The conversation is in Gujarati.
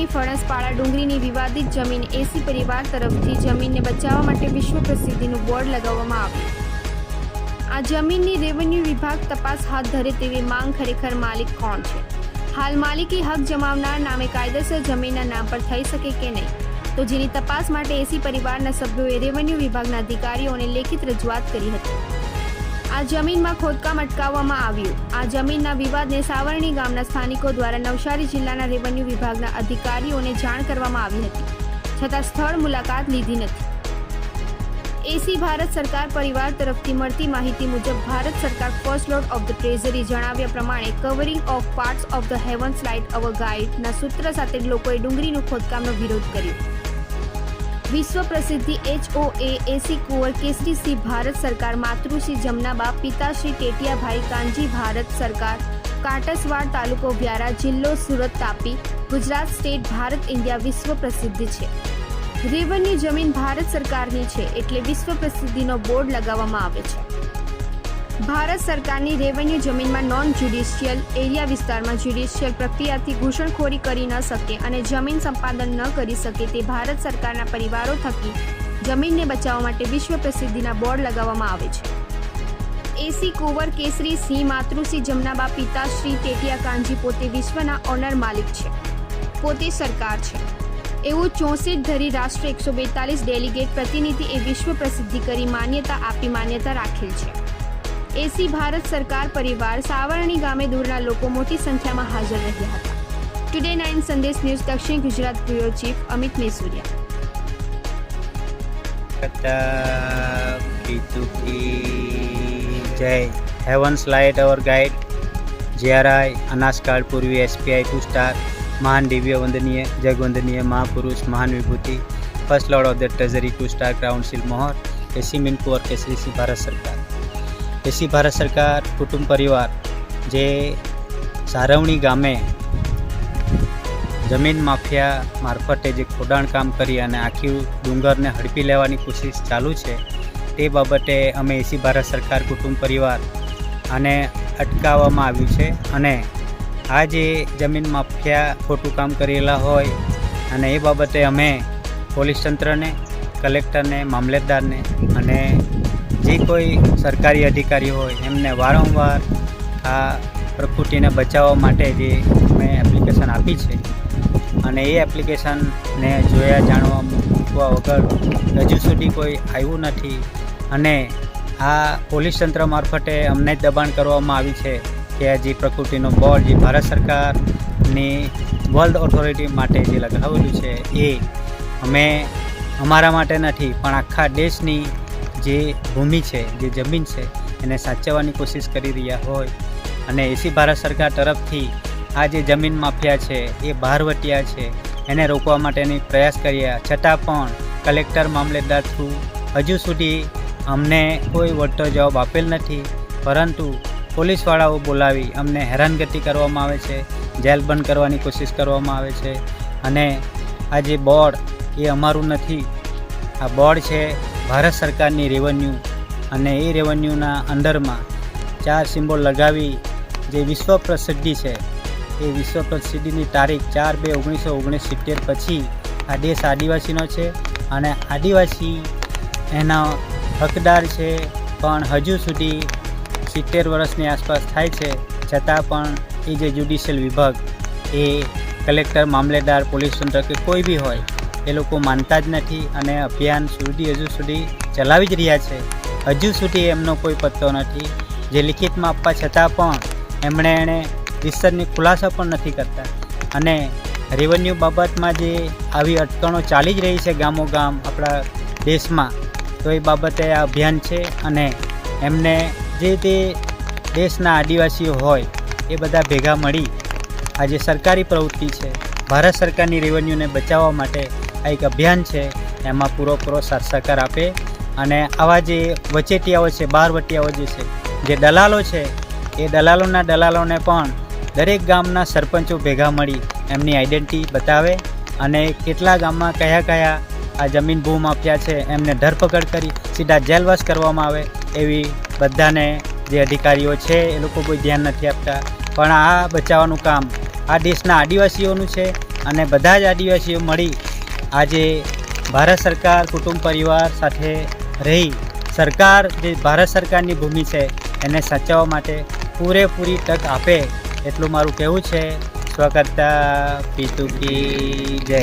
સાવરણી ફણસપાડા ડુંગરીની વિવાદિત જમીન, એસી પરિવાર તરફથી જમીનને બચાવવા માટે વિશ્વ પ્રસિદ્ધિનું બોર્ડ લગાવવામાં આવ્યું. આ જમીનની રેવન્યુ વિભાગ તપાસ હાથ ધરે તેવી માંગ ખરેખર માલિક કોણ છે? હાલ માલિકી હક જમાવનાર નામે કાયદેસર જમીનના નામ પર થઈ શકે કે નહીં? તો જેની તપાસ માટે એસી પરિવારના સભ્યોએ રેવન્યુ વિભાગના અધિકારીઓને લેખિત રજૂઆત કરી હતી. આ જમીનમાં ખોદકામ અટકાવવામાં આવ્યું. આ જમીનના વિવાદને સાવરણી ગામના સ્થાનિકો દ્વારા નવસારી જિલ્લાના રેવન્યુ વિભાગના અધિકારીઓને જાણ કરવામાં આવી હતી. છતાં સ્થળ મુલાકાત લીધી નથી. એસી ભારત સરકાર પરિવાર તરફથી મળતી માહિતી મુજબ ભારત સરકાર first lord of the treasury જણાવ્યા પ્રમાણે covering of parts of the heavens light our ગાઈડના સૂત્ર સાથે લોકોએ ડુંગળીનું ખોદકામનો વિરોધ કર્યો. વિશ્વ પ્રસિદ્ધિ એચઓ એ એસી કુંવર કેસરી ભારત સરકાર, માતૃશ્રી જમનાબા, પિતાશ્રી ટેટિયાભાઈ કાંજી ભારત સરકાર, કાટસવાડ તાલુકો વ્યારા, જિલ્લો સુરત તાપી, ગુજરાત સ્ટેટ, ભારત ઇન્ડિયા વિશ્વ પ્રસિદ્ધ છે. રેવન્યુ જમીન ભારત સરકારની છે એટલે વિશ્વ પ્રસિદ્ધિનો બોર્ડ લગાવવામાં આવે છે. ભારત સરકારની રેવન્યુ જમીનમાં નોન જ્યુડિશિયલ એરિયા વિસ્તારમાં જ્યુડિશિયલ પ્રક્રિયાથી ઘૂસણખોરી કરી ન શકે અને જમીન સંપાદન ન કરી શકે તે ભારત સરકારના પરિવારો થકી જમીનને બચાવવા માટે વિશ્વ પ્રસિદ્ધિના બોર્ડ લગાવવામાં આવે છે. એસી કુંવર કેસરી સિંહ માતૃશ્રી જમનાબા પિતાશ્રી ટેટિયા કાનજી પોતે વિશ્વના ઓનર માલિક છે. પોતે સરકાર છે. એવું ચોસઠ ધરી રાષ્ટ્ર એકસો બેતાલીસ ડેલિગેટ પ્રતિનિધિ એ વિશ્વ પ્રસિદ્ધિ કરી માન્યતા આપી માન્યતા રાખેલ છે. એસી ભારત સરકાર પરિવાર સાવરણી ગામે દૂરના લોકો મોટી સંખ્યામાં હાજર રહ્યા હતા ટુડે નાઇન સંદેશ ન્યૂઝ દક્ષિણ ગુજરાત બ્યુરો ચીફ અમિત મેસુરિયા કથા બીજુકી જય heavens light our guide GRI અનાસકાળ પૂર્વી એસપીઆઈ ટુ સ્ટાર મહાન દિવ્ય વંદનીય જગવંદનીય મહાપુરુષ મહાન વિભૂતિ first lord of the treasury two star ક્રાઉન્સિલ મોહર એસી મિનકુંવર કેસરીસી ભારત સરકાર એસી ભારત સરકાર, કુટુંબ પરિવાર જે સારવણી ગામે જમીન માફિયા મારફતે જે ખોડાણ કામ કરી અને આખી ડુંગરને હડપી લેવાની કોશિશ ચાલુ છે, તે બાબતે અમે એસી ભારત સરકાર, કુટુંબ પરિવાર આને અટકાવવામાં આવ્યું છે અને આ જે જમીન માફિયા ખોટું કામ કરેલા હોય અને એ બાબતે અમે પોલીસ તંત્રને, કલેક્ટરને, મામલતદારને અને જે કોઈ સરકારી અધિકારી હોય, એમને વારંવાર આ પ્રકૃતિને બચાવવા માટે જે મેં એપ્લિકેશન આપી છે અને એ એપ્લિકેશનને જોયા, જાણવા મૂકવા વગર હજુ સુધી કોઈ આવ્યું નથી અને આ પોલીસ તંત્ર મારફતે અમને જ દબાણ કરવામાં આવી છે કે જે પ્રકૃતિનો બોર્ડ જે ભારત સરકારની વર્લ્ડ ઓથોરિટી માટે જે લગાવેલું છે એ અમે અમારા માટે નથી, પણ આખા દેશની જે ભૂમિ છે, જે જમીન છે, એને સાચવવાની કોશિશ કરી રહ્યા હોય અને એસી ભારત સરકાર તરફથી આ જે જમીન માફિયા છે, એ બહારવટિયા છે, એને રોકવા માટેની પ્રયાસ કર્યા. છતાં પણ કલેક્ટર મામલેદાર થ્રુ હજુ સુધી અમને કોઈ વળતો જવાબ આપેલ નથી. પરંતુ પોલીસવાળાઓ બોલાવી અમને હેરાનગતિ કરવામાં આવે છે, જેલ બંધ કરવાની કોશિશ કરવામાં આવે છે અને આ જે બોર્ડ, એ અમારું નથી. આ બોર્ડ છે ભારત સરકારની રેવન્યુ અને એ રેવન્યુના અંદરમાં ચાર સિમ્બોલ લગાવી જે વિશ્વ પ્રસિદ્ધિ છે. એ વિશ્વ પ્રસિદ્ધિની તારીખ ચાર બે ઓગણીસો ઓગણીસ સિત્તેર પછી આ દેશ આદિવાસીનો છે અને આદિવાસી એના હકદાર છે પણ હજુ સુધી સિત્તેર વર્ષની આસપાસ થાય છે છતાં પણ એ જે જ્યુડિશિયલ વિભાગ એ કલેક્ટર મામલેદાર પોલીસ તંત્ર કે કોઈ બી હોય એ લોકો માનતા જ નથી અને અભિયાન સુધી, હજુ સુધી ચલાવી જ રહ્યા છે. હજુ સુધી એમનો કોઈ પત્તો નથી. જે લિખિતમાં આપવા છતાં પણ એમણે એણે વિસ્તરની ખુલાસા પણ નથી કરતા. અને રેવન્યુ બાબતમાં જે આવી અટકણો ચાલી જ રહી છે ગામો ગામ આપણા દેશમાં, તો એ બાબતે આ અભિયાન છે અને એમને જે તે દેશના આદિવાસીઓ હોય એ બધા ભેગા મળી આ જે સરકારી પ્રવૃત્તિ છે. ભારત સરકારની રેવન્યુને બચાવવા માટે આ એક અભિયાન છે, એમાં પૂરો પૂરો સાથ સહકાર આપે અને આવા જે વચેટિયાઓ છે, બારવટિયાઓ જે છે, જે દલાલો છે, એ દલાલોના દલાલોને પણ દરેક ગામના સરપંચો ભેગા મળી એમની આઈડેન્ટિટી બતાવે અને કેટલા ગામમાં કયા કયા આ જમીન ભૂ માફિયા છે, એમને ધરપકડ કરી સીધા જેલવાસ કરવામાં આવે એવી બધાને જે અધિકારીઓ છે, એ લોકો કોઈ ધ્યાન નથી આપતા. પણ આ બચાવવાનું કામ આ દેશના આદિવાસીઓનું છે અને બધા જ આદિવાસીઓ મળી આજે ભારત સરકાર, કુટુંબ પરિવાર સાથે રહી સરકાર જે ભારત સરકારની ભૂમિ છે, એને સાચવવા માટે પૂરેપૂરી તક આપે, એટલું મારું કહેવું છે. સ્વકર્તા પિતુ કી જય.